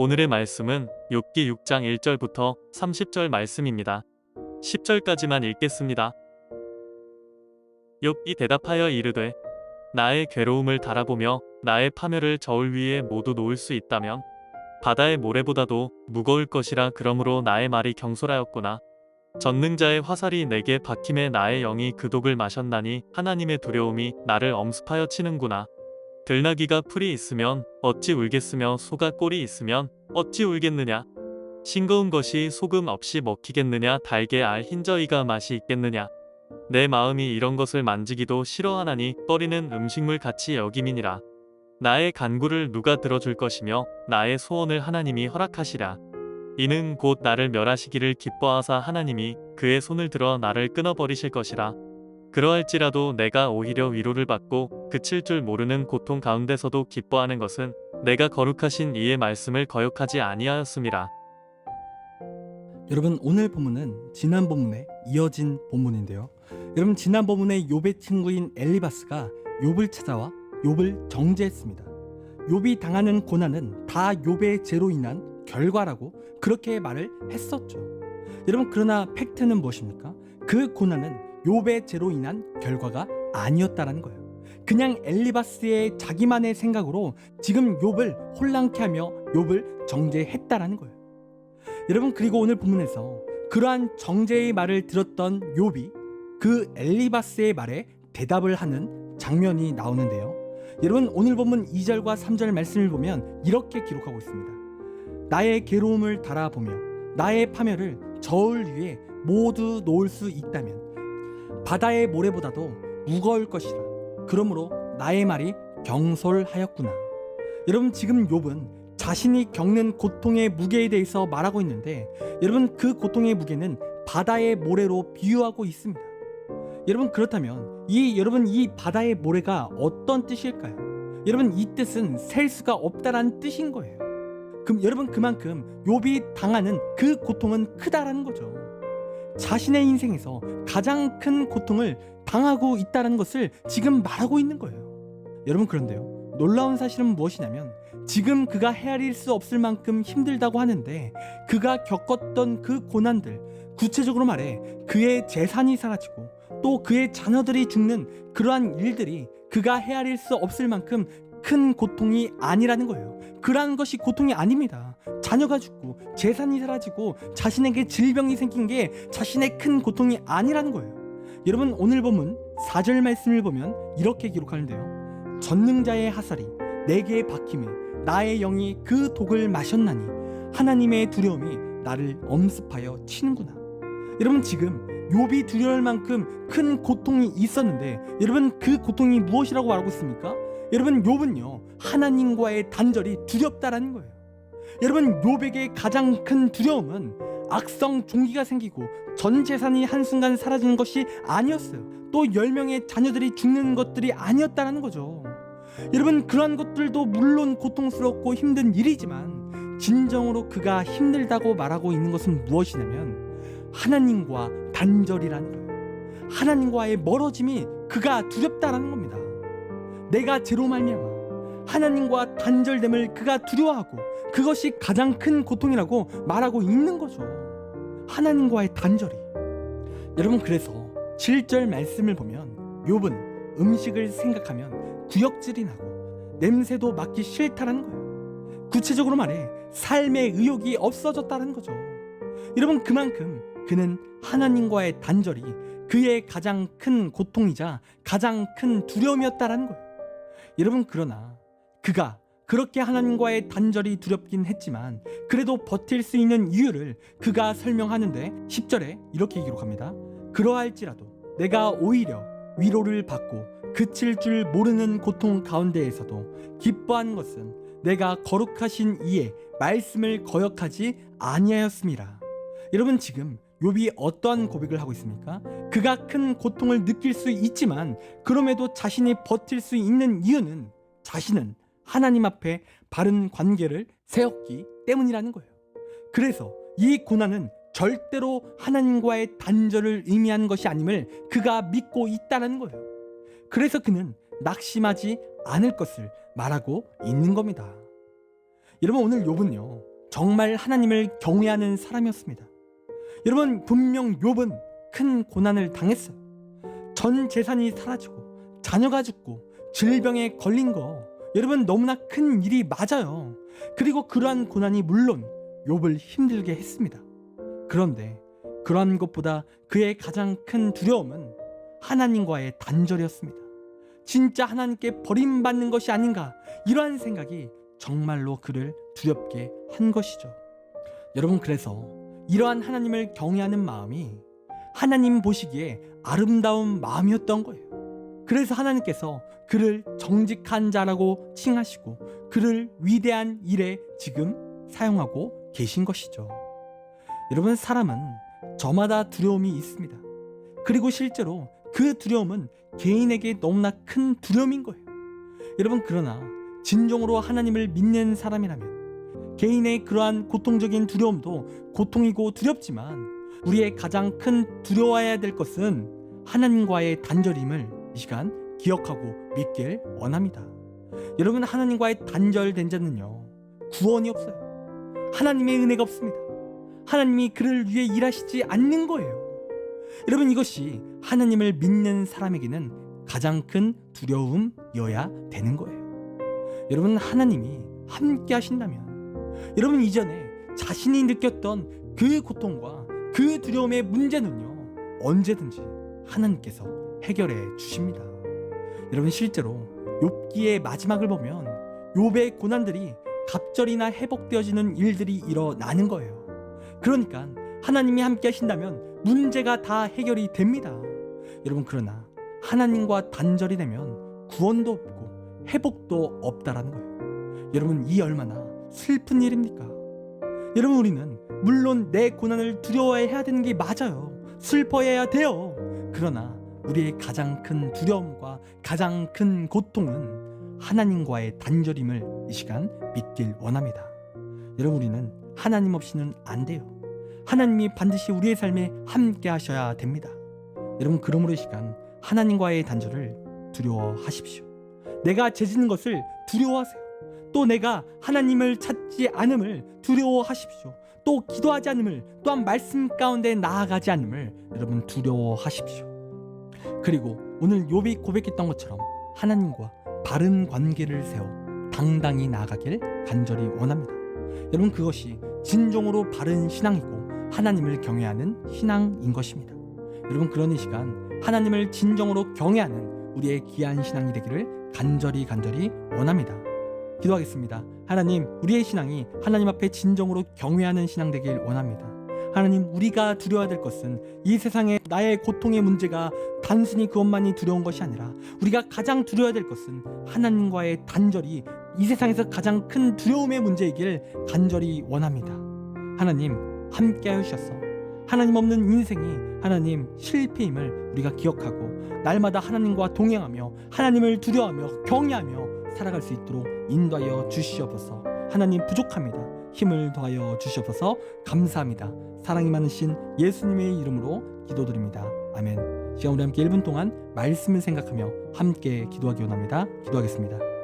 오늘의 말씀은 욥기 6장 1절부터 30절 말씀입니다. 10절까지만 읽겠습니다. 욥이 대답하여 이르되 나의 괴로움을 달아보며 나의 파멸을 저울 위에 모두 놓을 수 있다면 바다의 모래보다도 무거울 것이라 그러므로 나의 말이 경솔하였구나. 전능자의 화살이 내게 박힘에 나의 영이 그 독을 마셨나니 하나님의 두려움이 나를 엄습하여 치는구나. 들나귀가 풀이 있으면 어찌 울겠으며 소가 꼴이 있으면 어찌 울겠느냐. 싱거운 것이 소금 없이 먹히겠느냐 달게 알 흰저이가 맛이 있겠느냐. 내 마음이 이런 것을 만지기도 싫어하나니 꺼리는 음식물 같이 여김이니라. 나의 간구를 누가 들어줄 것이며 나의 소원을 하나님이 허락하시라. 이는 곧 나를 멸하시기를 기뻐하사 하나님이 그의 손을 들어 나를 끊어버리실 것이라. 그러할지라도 내가 오히려 위로를 받고 그칠 줄 모르는 고통 가운데서도 기뻐하는 것은 내가 거룩하신 이의 말씀을 거역하지 아니하였음이라. 여러분 오늘 본문은 지난 본문에 이어진 본문인데요. 여러분 지난 본문에 욥의 친구인 엘리바스가 욥을 찾아와 욥을 정죄했습니다. 욥이 당하는 고난은 다 욥의 죄로 인한 결과라고 그렇게 말을 했었죠. 여러분 그러나 팩트는 무엇입니까? 그 고난은 욥의 죄로 인한 결과가 아니었다라는 거예요. 그냥 엘리바스의 자기만의 생각으로 지금 욥을 혼란케 하며 욥을 정죄했다라는 거예요. 여러분 그리고 오늘 본문에서 그러한 정죄의 말을 들었던 욥이 그 엘리바스의 말에 대답을 하는 장면이 나오는데요. 여러분 오늘 본문 2절과 3절 말씀을 보면 이렇게 기록하고 있습니다. 나의 괴로움을 달아보며 나의 파멸을 저울 위에 모두 놓을 수 있다면 바다의 모래보다도 무거울 것이라. 그러므로 나의 말이 경솔하였구나. 여러분 지금 욥은 자신이 겪는 고통의 무게에 대해서 말하고 있는데 여러분 그 고통의 무게는 바다의 모래로 비유하고 있습니다. 여러분 그렇다면 이 여러분 이 바다의 모래가 어떤 뜻일까요? 여러분 이 뜻은 셀 수가 없다라는 뜻인 거예요. 그럼 여러분 그만큼 욥이 당하는 그 고통은 크다라는 거죠. 자신의 인생에서 가장 큰 고통을 당하고 있다는 것을 지금 말하고 있는 거예요. 여러분 그런데요. 놀라운 사실은 무엇이냐면 지금 그가 헤아릴 수 없을 만큼 힘들다고 하는데 그가 겪었던 그 고난들 구체적으로 말해 그의 재산이 사라지고 또 그의 자녀들이 죽는 그러한 일들이 그가 헤아릴 수 없을 만큼 큰 고통이 아니라는 거예요. 그러한 것이 고통이 아닙니다. 자녀가 죽고 재산이 사라지고 자신에게 질병이 생긴 게 자신의 큰 고통이 아니라는 거예요. 여러분 오늘 본문 4절 말씀을 보면 이렇게 기록하는데요. 전능자의 하살이 내게 박힘에 나의 영이 그 독을 마셨나니 하나님의 두려움이 나를 엄습하여 치는구나. 여러분 지금 욥이 두려울 만큼 큰 고통이 있었는데 여러분 그 고통이 무엇이라고 말하고 있습니까? 여러분 욥은요 하나님과의 단절이 두렵다라는 거예요. 여러분 욥에게 가장 큰 두려움은 악성 종기가 생기고 전 재산이 한순간 사라지는 것이 아니었어요. 또 10명의 자녀들이 죽는 것들이 아니었다라는 거죠. 여러분 그러한 것들도 물론 고통스럽고 힘든 일이지만 진정으로 그가 힘들다고 말하고 있는 것은 무엇이냐면 하나님과 단절이라는 거예요. 하나님과의 멀어짐이 그가 두렵다라는 겁니다. 내가 죄로 말미암아 하나님과 단절됨을 그가 두려워하고 그것이 가장 큰 고통이라고 말하고 있는 거죠. 하나님과의 단절이. 여러분 그래서 7절 말씀을 보면 욥은 음식을 생각하면 구역질이 나고 냄새도 맡기 싫다라는 거예요. 구체적으로 말해 삶의 의욕이 없어졌다는 거죠. 여러분 그만큼 그는 하나님과의 단절이 그의 가장 큰 고통이자 가장 큰 두려움이었다라는 거예요. 여러분 그러나 그가 그렇게 하나님과의 단절이 두렵긴 했지만 그래도 버틸 수 있는 이유를 그가 설명하는데 10절에 이렇게 기록합니다. 그러할지라도 내가 오히려 위로를 받고 그칠 줄 모르는 고통 가운데에서도 기뻐한 것은 내가 거룩하신 이의 말씀을 거역하지 아니하였습니다. 여러분 지금 욥이 어떠한 고백을 하고 있습니까? 그가 큰 고통을 느낄 수 있지만 그럼에도 자신이 버틸 수 있는 이유는 자신은 하나님 앞에 바른 관계를 세웠기 때문이라는 거예요. 그래서 이 고난은 절대로 하나님과의 단절을 의미하는 것이 아님을 그가 믿고 있다는 거예요. 그래서 그는 낙심하지 않을 것을 말하고 있는 겁니다. 여러분 오늘 욥은요 정말 하나님을 경외하는 사람이었습니다. 여러분 분명 욥은 큰 고난을 당했어요. 전 재산이 사라지고 자녀가 죽고 질병에 걸린 거 여러분 너무나 큰 일이 맞아요. 그리고 그러한 고난이 물론 욥을 힘들게 했습니다. 그런데 그러한 것보다 그의 가장 큰 두려움은 하나님과의 단절이었습니다. 진짜 하나님께 버림받는 것이 아닌가 이러한 생각이 정말로 그를 두렵게 한 것이죠. 여러분 그래서 이러한 하나님을 경외하는 마음이 하나님 보시기에 아름다운 마음이었던 거예요. 그래서 하나님께서 그를 정직한 자라고 칭하시고 그를 위대한 일에 지금 사용하고 계신 것이죠. 여러분 사람은 저마다 두려움이 있습니다. 그리고 실제로 그 두려움은 개인에게 너무나 큰 두려움인 거예요. 여러분 그러나 진정으로 하나님을 믿는 사람이라면 개인의 그러한 고통적인 두려움도 고통이고 두렵지만 우리의 가장 큰 두려워해야 될 것은 하나님과의 단절임을 이 시간 기억하고 믿길 원합니다. 여러분 하나님과의 단절된 자는요 구원이 없어요. 하나님의 은혜가 없습니다. 하나님이 그를 위해 일하시지 않는 거예요. 여러분 이것이 하나님을 믿는 사람에게는 가장 큰 두려움이어야 되는 거예요. 여러분 하나님이 함께 하신다면 여러분 이전에 자신이 느꼈던 그 고통과 그 두려움의 문제는요 언제든지 하나님께서 해결해 주십니다. 여러분 실제로 욥기의 마지막을 보면 욥의 고난들이 갑절이나 회복되어지는 일들이 일어나는 거예요. 그러니까 하나님이 함께 하신다면 문제가 다 해결이 됩니다. 여러분 그러나 하나님과 단절이 되면 구원도 없고 회복도 없다라는 거예요. 여러분 이 얼마나 슬픈 일입니까? 여러분 우리는 물론 내 고난을 두려워해야 되는 게 맞아요. 슬퍼해야 돼요. 그러나 우리의 가장 큰 두려움과 가장 큰 고통은 하나님과의 단절임을 이 시간 믿길 원합니다. 여러분 우리는 하나님 없이는 안 돼요. 하나님이 반드시 우리의 삶에 함께 하셔야 됩니다. 여러분 그러므로 이 시간 하나님과의 단절을 두려워하십시오. 내가 죄짓는 것을 두려워하세요. 또 내가 하나님을 찾지 않음을 두려워하십시오. 또 기도하지 않음을 또한 말씀 가운데 나아가지 않음을 여러분 두려워하십시오. 그리고 오늘 욥이 고백했던 것처럼 하나님과 바른 관계를 세워 당당히 나아가길 간절히 원합니다. 여러분 그것이 진정으로 바른 신앙이고 하나님을 경외하는 신앙인 것입니다. 여러분 그런 이 시간 하나님을 진정으로 경외하는 우리의 귀한 신앙이 되기를 간절히 간절히 원합니다. 기도하겠습니다. 하나님, 우리의 신앙이 하나님 앞에 진정으로 경외하는 신앙 되길 원합니다. 하나님, 우리가 두려워야 될 것은 이 세상에 나의 고통의 문제가 단순히 그것만이 두려운 것이 아니라 우리가 가장 두려워야 될 것은 하나님과의 단절이 이 세상에서 가장 큰 두려움의 문제이길 간절히 원합니다. 하나님, 함께 하셔서 하나님 없는 인생이 하나님 실패임을 우리가 기억하고 날마다 하나님과 동행하며 하나님을 두려워하며 경외하며 살아갈 수 있도록 인도하여 주시옵소서. 하나님 부족합니다. 힘을 더하여 주시옵소서. 감사합니다. 사랑이 많으신 예수님의 이름으로 기도드립니다. 아멘. 시간 우리 함께 1분 동안 말씀을 생각하며 함께 기도하기 원합니다. 기도하겠습니다.